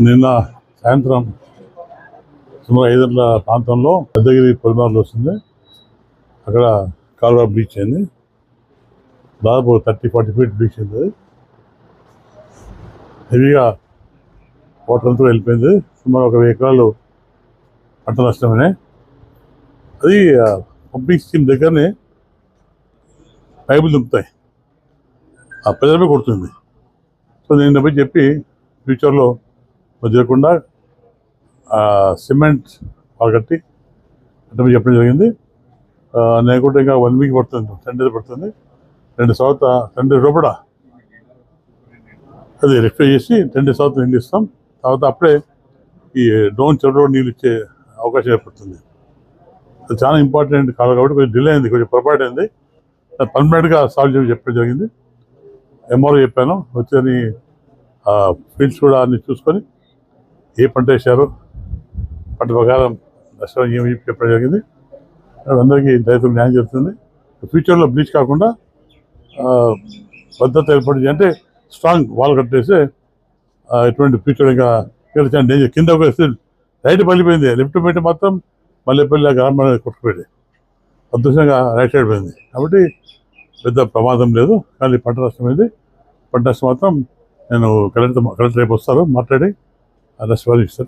నిన్న సాయంత్రం సుమారు ఐదు ప్రాంతంలో పెద్దగిరి పొలిమార్లు వస్తుంది. అక్కడ కాలువ బీచ్ అయింది. దాదాపు థర్టీ ఫార్టీ ఫీట్ బీచ్ అయింది. హెవీగా వాటర్ అంతా వెళ్ళిపోయింది. సుమారు ఒక వెయ్యి ఎకరాలు పంట నష్టమనే అది పంపింగ్ స్కీమ్ దగ్గరనే పైపులు దుంపుతాయి ఆ ప్రజలపై కొడుతుంది. సో నేను పోయి చెప్పి ఫ్యూచర్లో వదిలేకుండా సిమెంట్ బాగా కట్టి అంటే చెప్పడం జరిగింది. నేను కూడా ఇంకా వన్ వీక్ పడుతుంది టెన్ డేస్ పడుతుంది. రెండు సౌత్ టెన్ డేస్ లోపల అది రిఫ్రై చేసి టెన్ డేస్ తర్వాత నీళ్ళు ఇస్తాం. తర్వాత అప్పుడే ఈ డోన్ చెరువులో నీళ్ళు ఇచ్చే అవకాశం ఏర్పడుతుంది. అది చాలా ఇంపార్టెంట్ కాదు కాబట్టి కొంచెం డిలే అయింది కొంచెం పొరపాటు అయింది. పర్మనెంట్గా సాల్వ్ చేసి చెప్పడం జరిగింది. ఎంఆర్ఓ చెప్పాను వచ్చి ఫీల్డ్స్ కూడా అన్ని చూసుకొని ఏ పంట వేశారు? పంట ప్రకారం నష్టం ఏమి చెప్పడం జరిగింది. అందరికీ రైతులు న్యాయం జరుగుతుంది. ఫ్యూచర్లో బ్లీచ్ కాకుండా భద్రత ఏర్పడింది అంటే స్ట్రాంగ్ వాల్ కట్టేస్తే ఎటువంటి ఫ్యూచర్ ఇంకా ఇక్కడ డేంజర్ కింద వేస్తే రైట్ పల్లిపోయింది లెఫ్ట్ పెట్టి మాత్రం మల్లెపల్లి గ్రామం కొట్టుకుపోయింది. అదృష్టంగా రైట్ సైడ్ పోయింది. కాబట్టి పెద్ద ప్రమాదం లేదు. కానీ పంట నష్టం అయింది. పంట నష్టం మాత్రం నేను కలెక్టర్ కలెక్టర్ రేపు వస్తారు. మాట్లాడి هذا سؤال يستاذ